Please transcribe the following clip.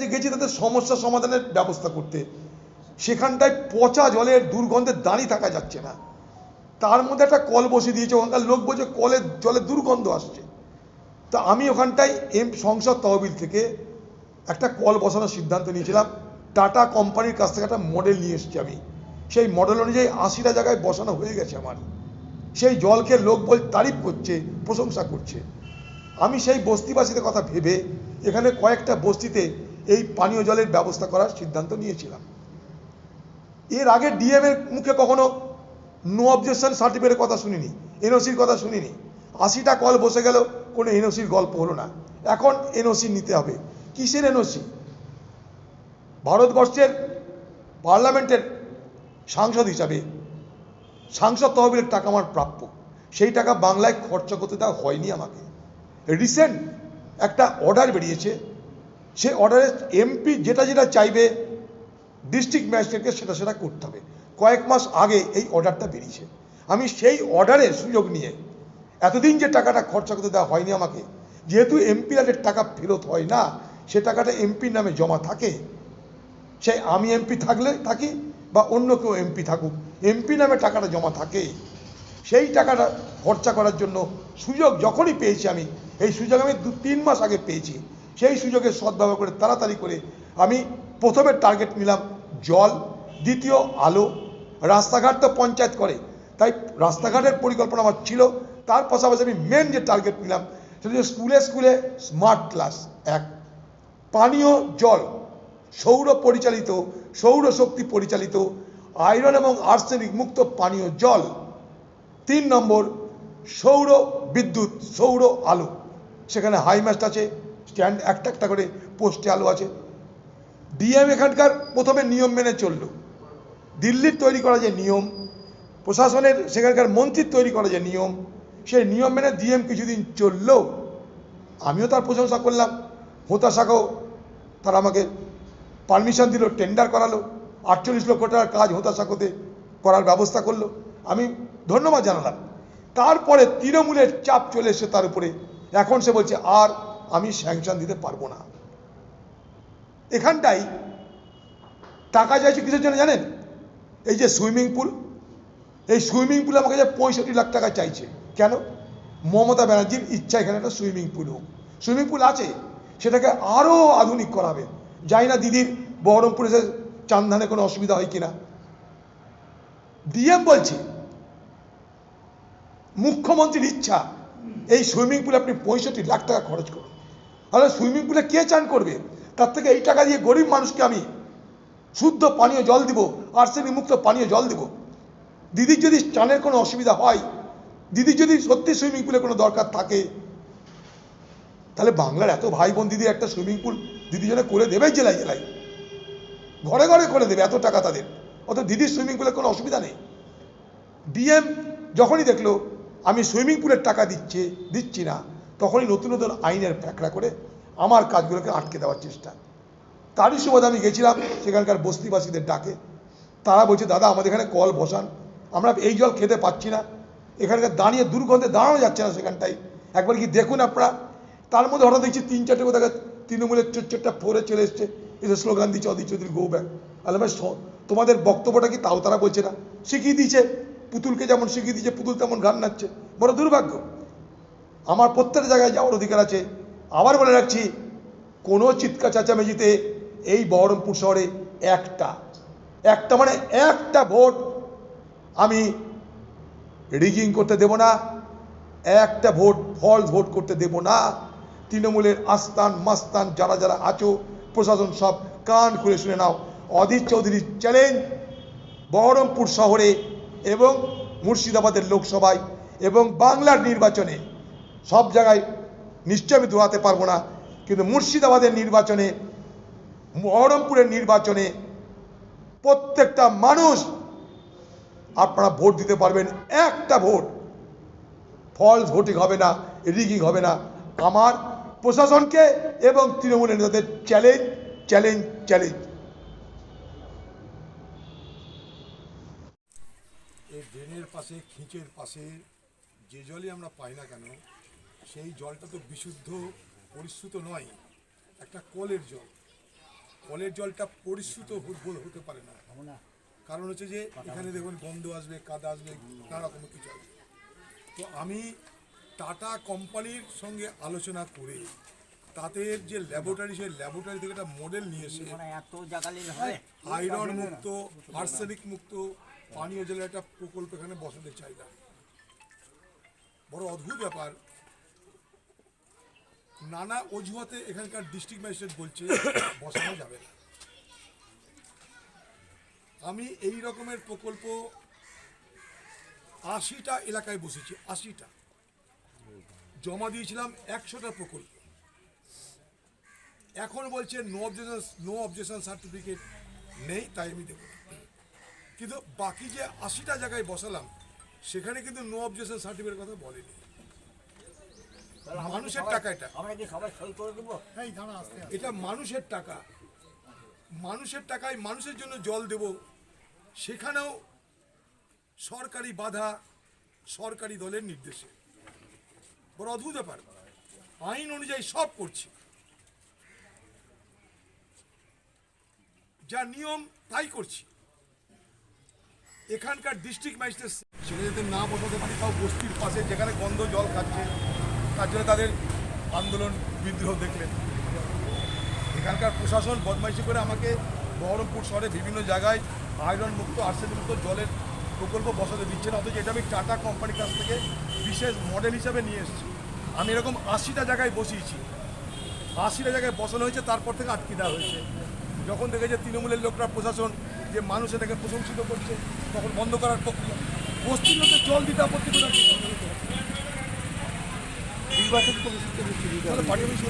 যে গেছি তাদের সমস্যা সমাধানের ব্যবস্থা করতে, সেখানটায় পচা জলের দুর্গন্ধে দাঁড়িয়ে থাকা যাচ্ছে না। তার মধ্যে একটা কল বসিয়ে দিয়েছে, ওখানকার লোক বলছে কলের জলের দুর্গন্ধ আসছে। তা আমি ওখানটায় এম সংসদ তহবিল থেকে একটা কল বসানোর সিদ্ধান্ত নিয়েছিলাম। টাটা কোম্পানির কাছ থেকে একটা মডেল নিয়ে এসেছি আমি। সেই মডেল অনুযায়ী আশিটা জায়গায় বসানো হয়ে গেছে আমার। সেই জলকে লোক বল তারিফ করছে, প্রশংসা করছে। আমি সেই বস্তিবাসীদের কথা ভেবে এখানে কয়েকটা বস্তিতে এই পানীয় জলের ব্যবস্থা করার সিদ্ধান্ত নিয়েছিলাম। এর আগে ডিএম এর মুখে কখনো নো অবজেকশন সার্টিফিকেটের কথা শুনিনি এনওসির কথা শুনিনি। আশিটা কল বসে গেল, কোনো এনওসির গল্প হলো না। এখন এনওসি নিতে হবে। কিসের এনওসি ভারতবর্ষের পার্লামেন্টের সাংসদ হিসাবে সাংসদ তহবিলের টাকা আমার প্রাপ্য। সেই টাকা বাংলায় খরচা করতে দেওয়া হয়নি আমাকে। রিসেন্ট একটা অর্ডার বেরিয়েছে সে অর্ডারে এমপি যেটা যেটা চাইবে ডিস্ট্রিক্ট ম্যাজিস্ট্রেটকে সেটা সেটা করতে হবে। কয়েক মাস আগে এই অর্ডারটা বেরিয়েছে। আমি সেই অর্ডারের সুযোগ নিয়ে এতদিন যে টাকাটা খরচা করতে দেওয়া হয়নি আমাকে, যেহেতু এমপি এমপিরাদের টাকা ফেরত হয় না, সে টাকাটা এমপির নামে জমা থাকে। সেই আমি এমপি থাকলে থাকি বা অন্য কেউ এমপি থাকুক এমপি নামে টাকাটা জমা থাকে। সেই টাকাটা খরচা করার জন্য সুযোগ যখনই পেয়েছি আমি, এই সুযোগ আমি দু তিন মাস আগে পেয়েছি। সেই সুযোগের সদ্ব্যবহার করে তাড়াতাড়ি করে আমি প্রথমে টার্গেট নিলাম জল, দ্বিতীয় আলো। রাস্তাঘাট তো পঞ্চায়েত করে, তাই রাস্তাঘাটের পরিকল্পনা আমার ছিল। তার পাশাপাশি আমি মেন যে টার্গেট নিলাম সেটা হচ্ছে স্কুলে স্কুলে স্মার্ট ক্লাস এক। পানীয় জল, সৌর পরিচালিত সৌরশক্তি পরিচালিত আয়রন এবং আর্সেনিক মুক্ত পানীয় জল। তিন নম্বর, সৌর বিদ্যুৎ, সৌর আলো। সেখানে হাইমাস্ট আছে স্ট্যান্ড একটা একটা করে পোস্টে আলো আছে। ডিএম এখানকার প্রথমে নিয়ম মেনে চলল। দিল্লির তৈরি করা যে নিয়ম, প্রশাসনের সেখানকার মন্ত্রীর তৈরি করা যে নিয়ম, সেই নিয়ম মেনে ডিএম কিছুদিন চলল। আমিও তার প্রশংসা করলাম হোতা শাখাও তারা আমাকে পারমিশন দিল টেন্ডার করালো, আটচল্লিশ লক্ষ টাকার কাজ হোতা শাখাতে করার ব্যবস্থা করল। আমি ধন্যবাদ জানালাম। তারপরে তৃণমূলের চাপ চলে এসে তার উপরে। এখন সে বলছে, আর আমি স্যাংশন দিতে পারব না। এখানটাই টাকা চাইছে কিসের জন্য জানেন? এই যে সুইমিং পুল, এই সুইমিং পুল আমাকে যে পঁয়ষট্টি লাখ টাকা চাইছে। কেন? মমতা ব্যানার্জির ইচ্ছা এখানে একটা সুইমিং পুল হোক। সুইমিং পুল আছে, সেটাকে আরও আধুনিক করাবে। যাই না দিদির বহরমপুরে এসে চান্দানে কোনো অসুবিধা হয় কিনা। ডিএম বলছে, মুখ্যমন্ত্রীর ইচ্ছা, এই সুইমিং পুলে আপনি পঁয়ষট্টি লাখ টাকা খরচ করুন। তাহলে সুইমিং পুলে কে চান করবে? তার থেকে এই টাকা দিয়ে গরিব মানুষকে আমি শুদ্ধ পানীয় জল দিব, আর্সেনিক মুক্ত পানীয় জল দিব। দিদির যদি চানের কোনো অসুবিধা হয়, দিদির যদি সত্যি সুইমিং পুলে কোনো দরকার থাকে, তাহলে বাংলার এত ভাই বোন দিদি একটা সুইমিং পুল দিদি জন্য করে দেবে জেলায় জেলায়। ঘরে ঘরে করে দেবে এত টাকা তাদের। অত দিদির সুইমিং পুলে কোনো অসুবিধা নেই। ডিএম যখনই দেখল, আমি সুইমিং পুলের টাকা দিচ্ছে, দিচ্ছি না। তখনই নতুন নতুন আইনের ফ্যাকড়া করে আমার কাজগুলোকে আটকে দেওয়ার চেষ্টা। তারই সুবাদে আমি গেছিলাম, সেখানকার বস্তিবাসীদের ডাকে। তারা বলছে, দাদা, আমাদের এখানে কল বসান। আমরা এই জল খেতে পাচ্ছি না। এখানকার দাঁড়িয়ে দুর্গন্ধে দাঁড়ানো যাচ্ছে না সেখানটায়। একবার কি দেখুন আপনারা। তার মধ্যে হঠাৎ দেখছি, তিন চারটে কোথাও তৃণমূলের চোরটা ফোরে চলে এসছে। এসে স্লোগান দিচ্ছে, অধীর চৌধুরী, গো ব্যাক। আলে ভাই তোমাদের বক্তব্যটা কি? তাও তারা বলছে না। শিখিয়ে দিয়েছে, পুতুলকে যেমন শিখিয়ে দিয়েছে, পুতুল তেমন গান নাচছে। বড় দুর্ভাগ্য। আমার প্রত্যেক জায়গায় যাওয়ার অধিকার আছে। আবার বলে রাখছি, কোনো চিৎকার চেঁচামেচিতে এই বহরমপুর শহরে একটা একটা মানে একটা ভোট আমি রিগিং করতে দেব না, একটা ভোট ফলস ভোট করতে দেব না। তৃণমূলের আস্তান মাস্তান যারা যারা আছো, প্রশাসন সব কান খুলে শুনে নাও। অধীর চৌধুরীর চ্যালেঞ্জ বহরমপুর শহরে এবং মুর্শিদাবাদের লোকসভায় এবং বাংলার নির্বাচনে সব জায়গায় নিশ্চয় আমি দোয়াতে পারব না। কিন্তু মুর্শিদাবাদের নির্বাচনে বহরমপুরের নির্বাচনে প্রত্যেকটা মানুষ আপনারা ভোট দিতে পারবেন। একটা ভোট ফলস ভোটিং হবে না, রিগিং হবে না। আমার প্রশাসনকে এবং তৃণমূলের নেতাদের চ্যালেঞ্জ চ্যালেঞ্জ চ্যালেঞ্জ এই ড্রেনের পাশে, খিঁচের পাশে যে জলই আমরা পাই না কেন সেই জলটা তো বিশুদ্ধ পরিশ্রুত নয়। একটা কলের জল। কলের জলটা পরিশ্রুত হতে পারে না। কারণ হচ্ছে যে এখানে দেখুন গন্ধ আসবে কাদা আসবে নানা রকম কিছু আসবে। তো আমি টাটা কোম্পানির সঙ্গে আলোচনা করে তাদের যে ল্যাবরেটরি সেই ল্যাবরেটরি থেকে একটা মডেল নিয়ে এসে মানে হবে? আয়রন মুক্ত আর্সেনিক মুক্ত পানীয় জলের একটা প্রকল্প এখানে বসাতে চাইলাম বড় অদ্ভুত ব্যাপার নানা অজুহাতে এখানকার ডিস্ট্রিক্ট ম্যাজিস্ট্রেট বলছে, বসানো যাবে না। আমি এই রকমের প্রকল্প আশিটা এলাকায় বসেছি, আশিটা। জমা দিয়েছিলাম একশোটা প্রকল্প। এখন বলছে no objection no objection certificate নেই, তাই আমি দেবো। কিন্তু বাকি যে আশিটা জায়গায় বসালাম, সেখানে কিন্তু নো অবজেকশন সার্টিফিকেট কথা বলেনি। মানুষের টাকা এটা। আমরা কি সবাই সই করে দেবো? এটা মানুষের টাকা। মানুষের টাকায় মানুষের জন্য জল দেব। সেখানেও সরকারি বাধা সরকারি দলের নির্দেশে। বড় অদ্ভুত ব্যাপার। আইন অনুযায়ী সব করছি। যা নিয়ম তাই করছি। এখানকার ডিস্ট্রিক্ট ম্যাজিস্ট্রেট সেখানে যাতে না বসাতে পারি তাও বস্তির পাশে যেখানে গন্ধ জল খাচ্ছে। তার জন্য তাদের আন্দোলন বিদ্রোহ দেখলেন। এখানকার প্রশাসন বদমাইশি করে আমাকে বহরমপুর শহরে বিভিন্ন জায়গায় আয়রন মুক্ত, আর্সেনিক মুক্ত জলের প্রকল্প বসাতে দিচ্ছে না, অথচ এটা আমি টাটা কোম্পানির কাছ থেকে বিশেষ মডেল হিসাবে নিয়ে এসেছি। আমি এরকম আশিটা জায়গায় বসিয়েছি। আশিটা জায়গায় বসানো হয়েছে, তারপর থেকে আটকে দেওয়া হয়েছে। যখন দেখেছে তৃণমূলের লোকরা প্রশাসন যে মানুষ এটাকে প্রশংসিত করছে, তখন বন্ধ করার প্রক্রিয়া। বস্তির জল দিতে আপত্তি কোথায়? Party office